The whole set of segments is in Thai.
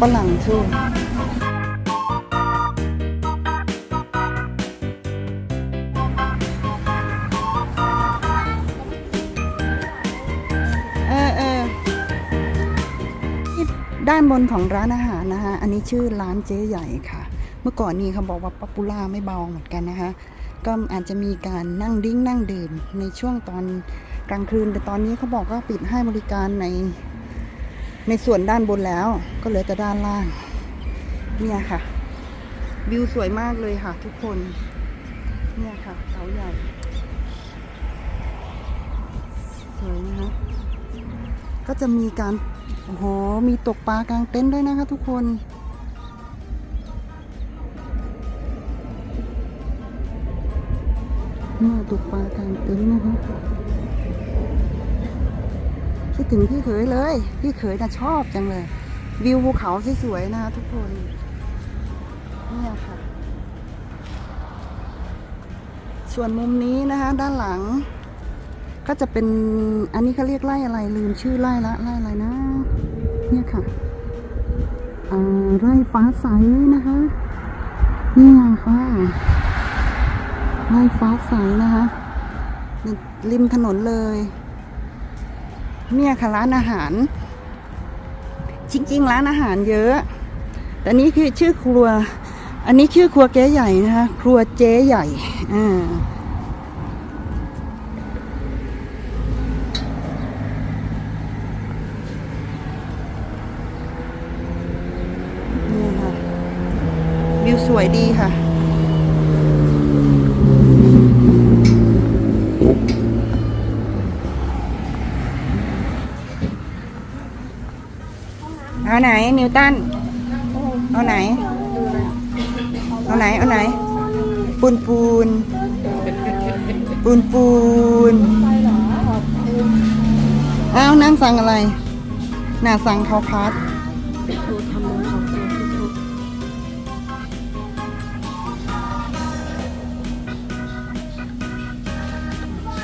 ฝรั่งทูนเออเออที่ด้านบนของร้านอาหารนะคะ อันนี้ชื่อร้านเจ๊ใหญ่ค่ะ เมื่อก่อนนี้เขาบอกว่าป๊อปปูล่าไม่เบาเหมือนกันนะคะ ก็อาจจะมีการนั่งดิ้งนั่งดื่มในช่วงตอนกลางคืน แต่ตอนนี้เขาบอกว่าปิดให้บริการใน ในส่วนด้านบนแล้วก็เหลือแต่ด้านล่าง เนี่ยค่ะ วิวสวยมากเลยค่ะ ทุกคน เนี่ยค่ะเขาใหญ่ สวยนะคะ ก็จะมีการโอ้โหมีตกปลากลางเต็นท์ด้วยนะคะ ทุกคนเนี่ยตกปลากลางเต็นท์นะคะ ถึงพี่เขยเลย พี่เขยน่ะชอบจังเลย วิวภูเขาสวยๆนะคะทุกคนเนี่ยค่ะ ส่วนมุมนี้นะคะ ด้านหลัง ก็จะเป็นอันนี้เขาเรียกไร่อะไรลืมชื่อไร่ละไร่อะไรนะ เนี่ยค่ะอ่าไร่ฟ้าใสนะคะนี่ไงค่ะไร่ฟ้าใสนะคะริมถนนเลย เนี่ยค่ะร้านอาหาร จริง ๆ ร้านอาหารเยอะ แต่นี่คือชื่อครัว อันนี้ชื่อครัวเจ๊ใหญ่นะคะครัวเจ๊ใหญ่อ่านี่ค่ะวิวสวยดีค่ะ นนิวตัน เอาไหน เอาไหน เอาไหน ปูนปูน ปูนปูนเอานั่งสั่งอะไรน่าสั่งข้าวพัด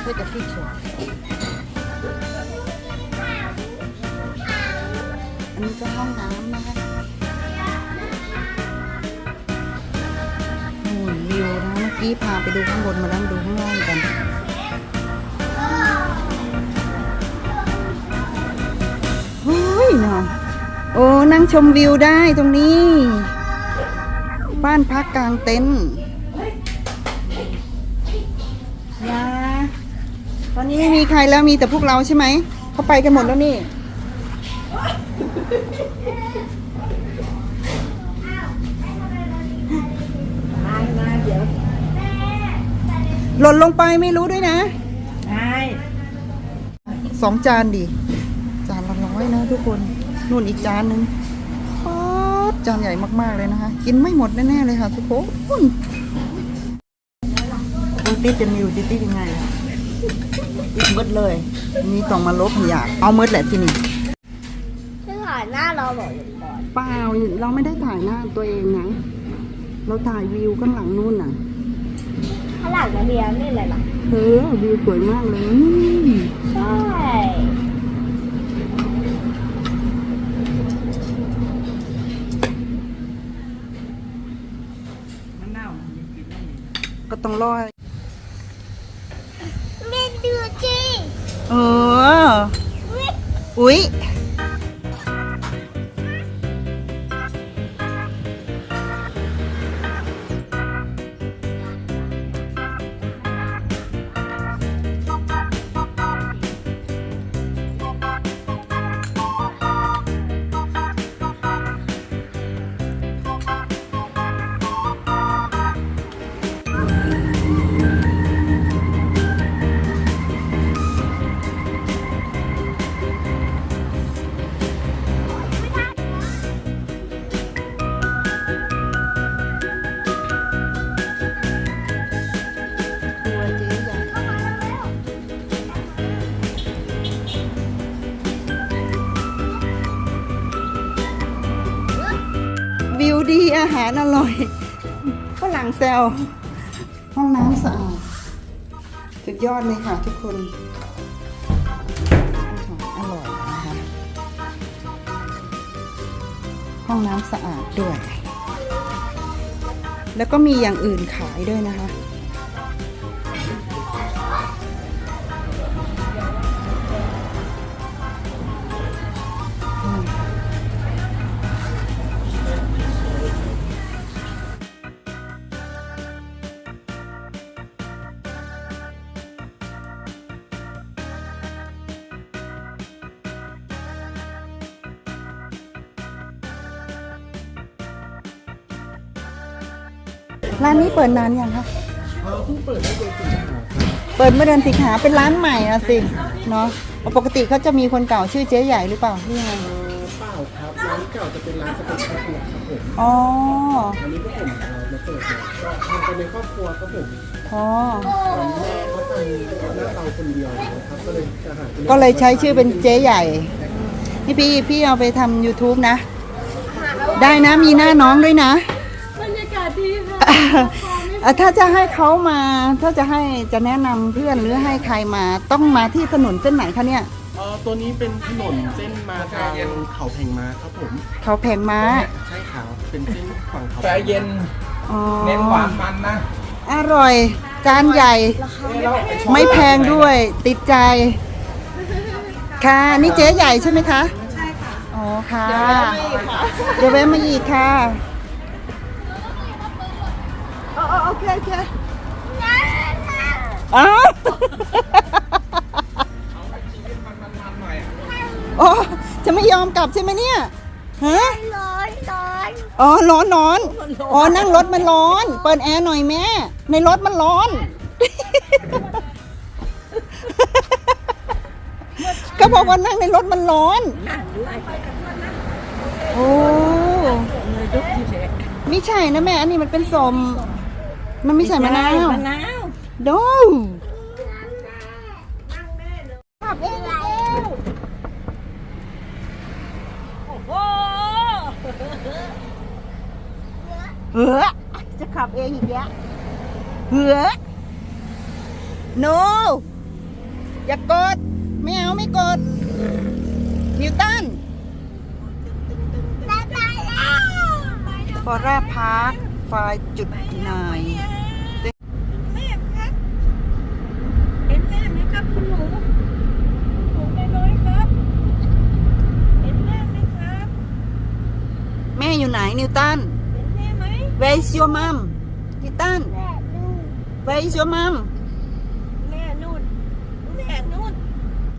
เพื่อจะพิช ห้องน้ำนะคะนู่นวิวนะเมื่อกี้พาไปดูข้างบนมาแล้วดูข้างล่างกันเฮ้ยเนาะโอ้นั่งชมวิวได้ตรงนี้ บ้านพักกลางเต็นท์ยาตอนนี้ไม่มีใครแล้วมีแต่พวกเราใช่ไหม เขาไปกันหมดแล้วนี่ หล่นลงไปไม่รู้ด้วยนะใช่สองจานดิ จานละร้อยนะทุกคน นู่นอีกจานหนึ่งป๊าดจานใหญ่มากๆเลยนะคะ กินไม่หมดแน่ๆเลยค่ะทุกคนดูติดจะมีอยู่ติดติดยังไงอะติดหมดเลย นี่ต้องมาลบอยาก เอาหมดแหละที่นี่ซึ่ งถ่ายหน้าเราบอกอย่างก่อนเปล่าเราไม่ได้ถ่ายหน้าตัวเองนะ เราถ่ายวิวข้างหลังนู่นน่ะข้างหลังระเบียงนี่เลยล่ะเฮ้ยวิวสวยมากเลยอืมใช่มะนาวก็ต้องรอเมนดูจีเออ อุ๊ย ดีอาหารอร่อยฝรั่งแซวห้องน้ำสะอาดสุดยอดเลยค่ะทุกคนอาหารอร่อยนะคะห้องน้ำสะอาดด้วย แล้วก็มีอย่างอื่นขายด้วยนะคะ ร้านนี้เปิดนานยังคะเพิ่งเปิดได้เดือนสิงหาครับเปิดเมื่อเดือนสิงหาเป็นร้านใหม่อะสิเนาะปกติเขาจะมีคนเก่าชื่อเจ๊ใหญ่หรือเปล่าที่ไงเอ่อเปล่าครับร้านเก่าจะเป็นร้านสเต็กครอบครัวครับผมอ๋ออันนี้ก็ผมเอ่อมาเปิดเนี่ยก็ทำกันในครอบครัวครับผมอ๋อแม่เขาทำหน้าเตาคนเดียวนะครับก็เลยจะหาป็นก็เลยใช้ชื่อเป็นเจ๊ใหญ่นี่พี่พี่เอาไปทำ YouTube นะ ได้นะมีหน้าน้องด้วยนะ ถ้าจะให้เขามาถ้าจะให้จะแนะนำเพื่อนหรือให้ใครมาต้องมาที่ถนนเส้นไหนคะเนี่ย เอ่อตัวนี้เป็นถนนเส้นมาทางเขาแพงม้าครับผมเขาแผงม้าใช่ครับเป็นเส้นฝั่งเขาแฟเย็นอ๋อเน้นหวานมันนะอร่อย จานใหญ่ ไม่แพงด้วย ติดใจ ค่ะนี่เจ๊ใหญ่ใช่ไหมคะ ใช่ค่ะ อ๋อค่ะ เดี๋ยวแวะมาอีกค่ะอ๋อ โอเคโอเคอ้าวโอ้จะไม่ยอมกลับใช่ไหมเนี่ยฮะร้อนร้อนอ๋อร้อนร้อนอ๋อนั่งรถมันร้อน เปิดแอร์หน่อยแม่ ในรถมันร้อน ก็บอกว่านั่งในรถมันร้อนโอ้ไม่ใช่นะแม่ อันนี้มันเป็นสม มันไม่ใช่มะนาวมะนาวดูขับเองแล้วโอ้โหเหือจะขับเองอีกแล้วเหือ no อย่ากด ไม่เอาไม่กด นิวตันได้ได้แล้วฟอร่าพาร์ค ไฟจุดนาย แม่ครับเห็นแม่ไหมครับคุณหนูหนูน้อยๆครับ เห็นแม่ไหมครับ แม่อยู่ไหนนิวตัน เห็นแม่ไหม Where is your mom นิวตัน แม่ดู Where is your mom